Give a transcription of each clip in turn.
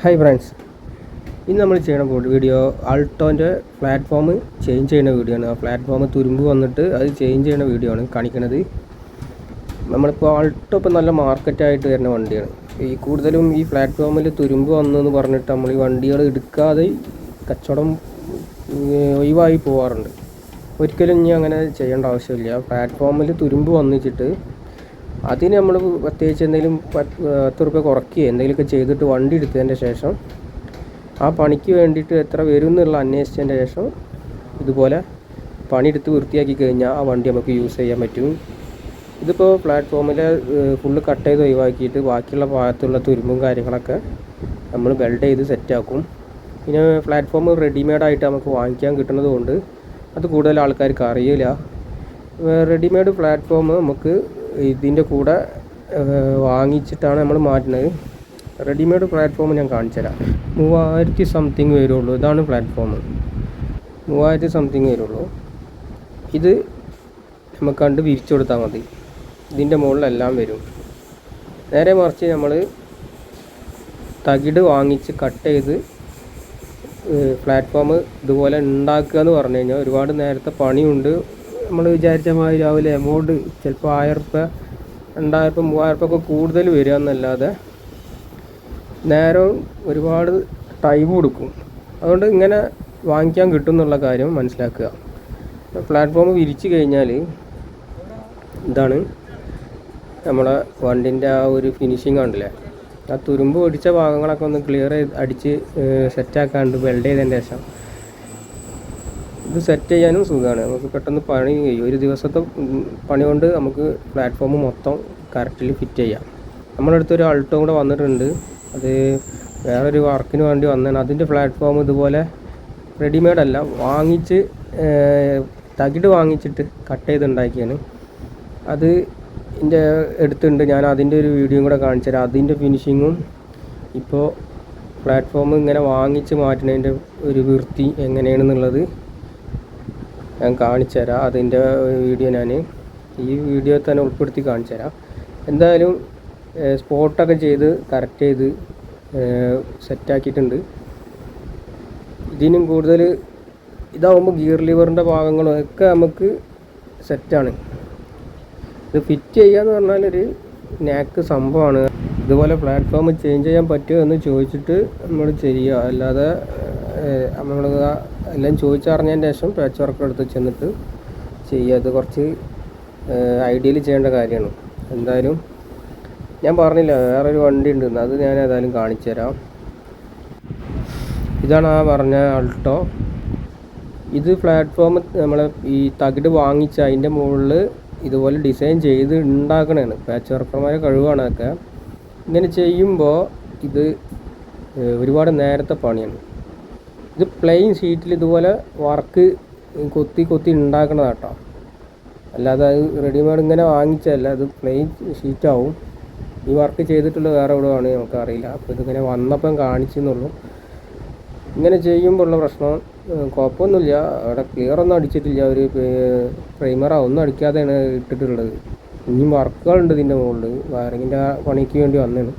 Hi friends ഇന്ന് നമ്മൾ ചെയ്യണ വീഡിയോ ആൾട്ടോന്റെ പ്ലാറ്റ്ഫോം ചേഞ്ച് ചെയ്യുന്ന വീഡിയോ ആണ്. ആ പ്ലാറ്റ്ഫോം തുരുമ്പ് വന്നിട്ട് അത് ചേഞ്ച് ചെയ്യുന്ന വീഡിയോ ആണ് കാണിക്കുന്നത്. നമ്മളിപ്പോൾ ആൾട്ടോ ഇപ്പോൾ നല്ല മാർക്കറ്റായിട്ട് വരുന്ന വണ്ടിയാണ്. ഈ കൂടുതലും ഈ പ്ലാറ്റ്ഫോമിൽ തുരുമ്പ് വന്നു എന്ന് പറഞ്ഞിട്ട് നമ്മൾ ഈ വണ്ടികൾ എടുക്കാതെ കച്ചവടം ഒഴിവായി പോവാറുണ്ട്. ഒരിക്കലും ഇനി അങ്ങനെ ചെയ്യേണ്ട ആവശ്യമില്ല. പ്ലാറ്റ്ഫോമിൽ തുരുമ്പ് വന്നിച്ചിട്ട് അതിന് നമ്മൾ പ്രത്യേകിച്ച് എന്തെങ്കിലും പത്ത് റുപ്യ കുറയ്ക്കുകയോ എന്തെങ്കിലുമൊക്കെ ചെയ്തിട്ട് വണ്ടി എടുത്തതിന്റെ ശേഷം ആ പണിക്ക് വേണ്ടിയിട്ട് എത്ര വരും എന്നുള്ള അന്വേഷിച്ചതിന്റെ ശേഷം ഇതുപോലെ പണിയെടുത്ത് വൃത്തിയാക്കി കഴിഞ്ഞാൽ ആ വണ്ടി നമുക്ക് യൂസ് ചെയ്യാൻ പറ്റും. ഇതിപ്പോൾ പ്ലാറ്റ്ഫോമിൽ ഫുള്ള് കട്ട് ചെയ്ത് ഒഴിവാക്കിയിട്ട് ബാക്കിയുള്ള ഭാഗത്തുള്ള തുരുമ്പും കാര്യങ്ങളൊക്കെ നമ്മൾ വെൽഡ് ചെയ്ത് സെറ്റാക്കും പിന്നെ പ്ലാറ്റ്ഫോം റെഡിമെയ്ഡായിട്ട് നമുക്ക് വാങ്ങിക്കാൻ കിട്ടുന്നത് കൊണ്ട് അത് കൂടുതൽ ആൾക്കാർക്ക് അറിയില്ല. റെഡിമെയ്ഡ് പ്ലാറ്റ്ഫോം നമുക്ക് ഇതിന്റെ കൂടെ വാങ്ങിച്ചിട്ടാണ് നമ്മൾ മാറ്റുന്നത്. റെഡിമെയ്ഡ് പ്ലാറ്റ്ഫോം ഞാൻ കാണിച്ചു തരാം മൂവായിരത്തി സംതിങ് വരുള്ളൂ. ഇതാണ് പ്ലാറ്റ്ഫോം മൂവായിരത്തി സംതിങ് വരുള്ളൂ. ഇത് നമുക്ക് കണ്ട് വിരിച്ചു കൊടുത്താൽ മതി. ഇതിന്റെ മുകളിലെല്ലാം വരും. നേരെ മറിച്ച് നമ്മൾ തകിട് വാങ്ങിച്ച് കട്ട് ചെയ്ത് പ്ലാറ്റ്ഫോം ഇതുപോലെ ഉണ്ടാക്കുക എന്ന് പറഞ്ഞു കഴിഞ്ഞാൽ ഒരുപാട് നേരത്തെ പണിയുണ്ട്. നമ്മൾ വിചാരിച്ച മാതിരി രാവിലെ എമൗണ്ട് ചിലപ്പോൾ ആയിരം റുപ്യ രണ്ടായിരം റുപ്യ മൂവായിരം റുപ്യ ഒക്കെ കൂടുതൽ വരിക എന്നല്ലാതെ നേരം ഒരുപാട് ടൈം കൊടുക്കും. അതുകൊണ്ട് ഇങ്ങനെ വാങ്ങിക്കാൻ കിട്ടും എന്നുള്ള കാര്യം മനസ്സിലാക്കുക. പ്ലാറ്റ്ഫോം വിരിച്ചു കഴിഞ്ഞാൽ ഇതാണ് നമ്മളെ വണ്ടിന്റെ ആ ഒരു ഫിനിഷിങ് ഉണ്ടല്ലേ ആ തുരുമ്പ് ഒടിച്ച ഭാഗങ്ങളൊക്കെ ഒന്ന് ക്ലിയർ ചെയ്ത് അടിച്ച് സെറ്റാക്കാണ്ട് വെൽഡ് ചെയ്തതിന്റെ ശേഷം ഇത് സെറ്റ് ചെയ്യാനും സുഖമാണ്. നമുക്ക് പെട്ടെന്ന് പണി കഴിയും. ഒരു ദിവസത്തെ പണി കൊണ്ട് നമുക്ക് പ്ലാറ്റ്ഫോം മൊത്തം കറക്റ്റിൽ ഫിറ്റ് ചെയ്യാം. നമ്മുടെ അടുത്ത് ഒരു അൾട്ടോ കൂടെ വന്നിട്ടുണ്ട്. അത് വേറൊരു വർക്കിന് വേണ്ടി വന്നതാണ്. അതിന്റെ പ്ലാറ്റ്ഫോം ഇതുപോലെ റെഡിമെയ്ഡ് അല്ല. വാങ്ങിച്ച് തകിട് വാങ്ങിച്ചിട്ട് കട്ട് ചെയ്ത് ഉണ്ടാക്കിയാണ് അത് എന്റെ എടുത്തുണ്ട് ഞാൻ അതിന്റെ ഒരു വീഡിയോയും കൂടെ കാണിച്ചു തരാം. അതിന്റെ ഫിനിഷിങ്ങും ഇപ്പോൾ പ്ലാറ്റ്ഫോം ഇങ്ങനെ വാങ്ങിച്ച് മാറ്റുന്നതിന്റെ ഒരു വൃത്തി എങ്ങനെയാണെന്നുള്ളത് ഞാൻ കാണിച്ചു തരാം. അതിന്റെ വീഡിയോ ഞാൻ ഈ വീഡിയോ തന്നെ ഉൾപ്പെടുത്തി കാണിച്ചു തരാം. എന്തായാലും സ്പോട്ടൊക്കെ ചെയ്ത് കറക്റ്റ് ചെയ്ത് സെറ്റാക്കിയിട്ടുണ്ട് ഇതിനും കൂടുതൽ ഇതാവുമ്പോൾ ഗിയർ ലിവറിന്റെ ഭാഗങ്ങളും ഒക്കെ നമുക്ക് സെറ്റാണ് ഇത് ഫിറ്റ് ചെയ്യുക എന്ന് പറഞ്ഞാൽ ഒരു നാക്ക് സംഭവമാണ്. ഇതുപോലെ പ്ലാറ്റ്ഫോം ചേഞ്ച് ചെയ്യാൻ പറ്റുമോ എന്ന് ചോദിച്ചിട്ട് നമ്മൾ ചെയ്യുക അല്ലാതെ നമ്മൾ എല്ലാം ചോദിച്ചറിഞ്ഞതിന് ശേഷം പാച്ച് വർക്ക് എടുത്ത് ചെന്നിട്ട് ചെയ്യുക അത് കുറച്ച് ഐഡിയയിൽ ചെയ്യേണ്ട കാര്യമാണ്. എന്തായാലും ഞാൻ പറഞ്ഞില്ല വേറൊരു വണ്ടി ഉണ്ടെന്ന് അത് ഞാൻ ഏതായാലും കാണിച്ചു തരാം. ഇതാണ് ആ പറഞ്ഞ അൾട്ടോ ഇത് പ്ലാറ്റ്ഫോം നമ്മൾ ഈ തകിട് വാങ്ങിച്ച അതിന്റെ മുകളിൽ ഇതുപോലെ ഡിസൈൻ ചെയ്ത് ഉണ്ടാക്കണതാണ് പാച്ച് വർക്കർമാരെ കഴിവാണ് അതൊക്കെ. ഇങ്ങനെ ചെയ്യുമ്പോൾ ഇത് ഒരുപാട് നേരത്തെ പണിയാണ്. ഇത് പ്ലെയിൻ ഷീറ്റിൽ ഇതുപോലെ വർക്ക് കൊത്തി കൊത്തി ഉണ്ടാക്കണതാട്ടോ അല്ലാതെ അത് റെഡിമെയ്ഡ് ഇങ്ങനെ വാങ്ങിച്ചതല്ല അത് പ്ലെയിൻ ഷീറ്റാവും ഈ വർക്ക് ചെയ്തിട്ടുള്ള വേറെ എവിടെയാണ് നമുക്കറിയില്ല. അപ്പോൾ ഇതിങ്ങനെ വന്നപ്പം കാണിച്ചെന്നുള്ളൂ. ഇങ്ങനെ ചെയ്യുമ്പോഴുള്ള പ്രശ്നം കുഴപ്പമൊന്നുമില്ല അവിടെ ക്ലിയർ ഒന്നും അടിച്ചിട്ടില്ല. ഒരു പ്രൈമറോ ഒന്നും അടിക്കാതെയാണ് ഇട്ടിട്ടുള്ളത്. ഇനിയും വർക്കുകളുണ്ട് ഇതിന്റെ മുകളിൽ വയറിങ്ങിന്റെ പണിക്ക് വേണ്ടി വന്നതാണ്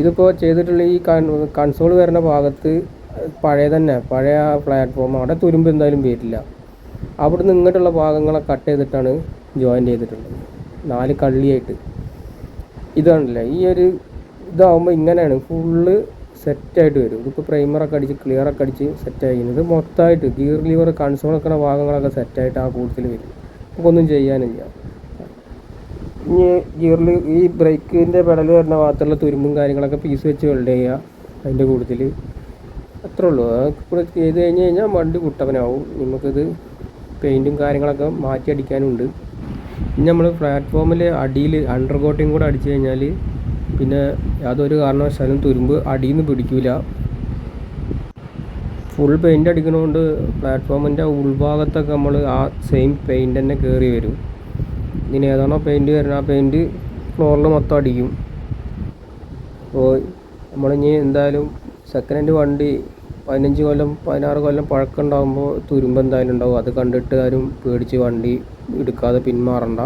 ഇതിപ്പോൾ ചെയ്തിട്ടുള്ള ഈ കൺസോൾ വരുന്ന ഭാഗത്ത് പഴയ തന്നെ പഴയ പ്ലാറ്റ്ഫോം അവിടെ തുരുമ്പ് എന്തായാലും വരില്ല അവിടുന്ന് ഇങ്ങോട്ടുള്ള ഭാഗങ്ങളെ കട്ട് ചെയ്തിട്ടാണ് ജോയിന്റ് ചെയ്തിട്ടുള്ളത്. നാല് കള്ളിയായിട്ട്. ഇതാണല്ലേ ഈ ഒരു ഇതാവുമ്പോൾ ഇങ്ങനെയാണ്. ഫുള്ള് സെറ്റായിട്ട് വരും. ഇതിപ്പോൾ പ്രൈമറൊക്കെ അടിച്ച് ക്ലിയറൊക്കെ അടിച്ച് സെറ്റായിരിക്കുന്നത് ഇത് മൊത്തമായിട്ട് ഗിയർ ലിവർ കൺസോൾ വെക്കുന്ന ഭാഗങ്ങളൊക്കെ സെറ്റായിട്ട് ആ കൂട്ടത്തിൽ വരും. നമുക്കൊന്നും ചെയ്യാനില്ല. ഇനി ഗിയറിൽ ഈ ബ്രേക്കിന്റെ പെടൽ വരുന്ന ഭാഗത്തുള്ള തുരുമ്പും കാര്യങ്ങളൊക്കെ പീസ് വെച്ച് വെൽഡ് ചെയ്യുക. അതിന്റെ കൂട്ടത്തിൽ അത്രേ ഉള്ളൂ. ഇവിടെ ചെയ്ത് കഴിഞ്ഞ് കഴിഞ്ഞാൽ വണ്ടി കുട്ടവനാവും നമുക്കിത് പെയിന്റും കാര്യങ്ങളൊക്കെ മാറ്റി അടിക്കാനുണ്ട്. ഇനി നമ്മൾ പ്ലാറ്റ്ഫോമിൽ അടിയിൽ അണ്ടർ കോട്ടിങ് കൂടെ അടിച്ചു കഴിഞ്ഞാൽ പിന്നെ യാതൊരു കാരണവശാലും തുരുമ്പ് അടിയിൽ നിന്ന് പിടിക്കില്ല ഫുൾ പെയിന്റ് അടിക്കണോണ്ട് പ്ലാറ്റ്ഫോമിന്റെ ഉൾഭാഗത്തൊക്കെ നമ്മൾ ആ സെയിം പെയിന്റ് തന്നെ കയറി വരും. ഇനി ഏതാണോ പെയിന്റ് വരുന്നത് ആ പെയിന്റ് ഫ്ലോറിൽ മൊത്തം അടിക്കും. അപ്പോൾ നമ്മളിനി എന്തായാലും സെക്കൻഡ് ഹാൻഡ് വണ്ടി പതിനഞ്ച് കൊല്ലം പതിനാറ് കൊല്ലം പഴക്കം ഉണ്ടാകുമ്പോൾ തുരുമ്പ് എന്തായാലും ഉണ്ടാവും. അത് കണ്ടിട്ട് ആരും പേടിച്ച് വണ്ടി എടുക്കാതെ പിന്മാറണ്ട.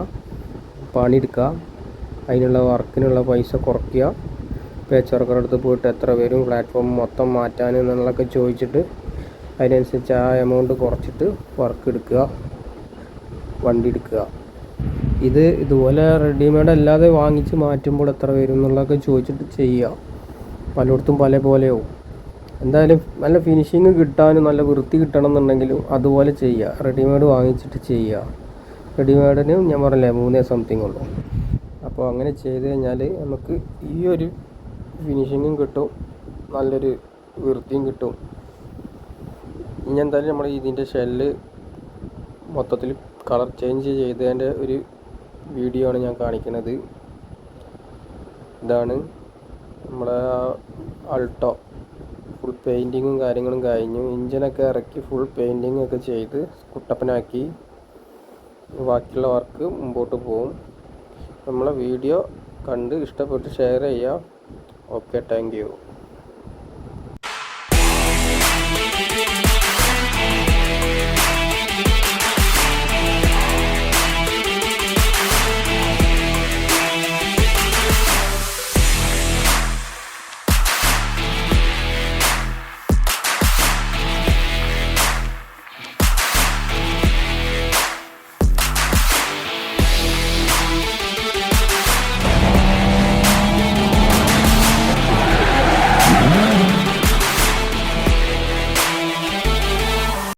പണി എടുക്കുക അതിനുള്ള വർക്കിനുള്ള പൈസ കുറയ്ക്കുക. പേച്ച് വർക്കറുടെ അടുത്ത് പോയിട്ട് എത്ര വരും പ്ലാറ്റ്ഫോം മൊത്തം മാറ്റാൻ എന്നുള്ളതൊക്കെ ചോദിച്ചിട്ട് അതിനനുസരിച്ച് ആ എമൗണ്ട് കുറച്ചിട്ട് വർക്ക് എടുക്കുക. വണ്ടി എടുക്കുക. ഇത് ഇതുപോലെ റെഡിമെയ്ഡ് അല്ലാതെ വാങ്ങിച്ച് മാറ്റുമ്പോൾ എത്ര വരും എന്നുള്ളതൊക്കെ ചോദിച്ചിട്ട് ചെയ്യുക. പലയിടത്തും പല പോലെയാവും. എന്തായാലും നല്ല ഫിനിഷിങ് കിട്ടാനും നല്ല വൃത്തി കിട്ടണം എന്നുണ്ടെങ്കിലും അതുപോലെ ചെയ്യുക റെഡിമെയ്ഡ് വാങ്ങിച്ചിട്ട് ചെയ്യുക റെഡിമെയ്ഡിന് ഞാൻ പറഞ്ഞില്ലേ മൂന്നേ സംതിങ് ഉള്ളൂ. അപ്പോൾ അങ്ങനെ ചെയ്ത് കഴിഞ്ഞാൽ നമുക്ക് ഈ ഒരു ഫിനിഷിങ്ങും കിട്ടും. നല്ലൊരു വൃത്തിയും കിട്ടും. ഇനി എന്തായാലും നമ്മൾ ഇതിന്റെ ഷെല്ല് മൊത്തത്തിൽ കളർ ചേഞ്ച് ചെയ്തതിന്റെ ഒരു വീഡിയോ ആണ് ഞാൻ കാണിക്കുന്നത് ഇതാണ് നമ്മളെ അൾട്ടോ ഫുൾ പെയിന്റിങ്ങും കാര്യങ്ങളും കഴിഞ്ഞു. ഇഞ്ചിനൊക്കെ ഇറക്കി ഫുൾ പെയിന്റിങ് ഒക്കെ ചെയ്ത് കുട്ടപ്പനാക്കി. ബാക്കിയുള്ള വർക്ക് മുമ്പോട്ട് പോകും നമ്മളെ വീഡിയോ കണ്ട് ഇഷ്ടപ്പെട്ട് ഷെയർ ചെയ്യാം. Okay thank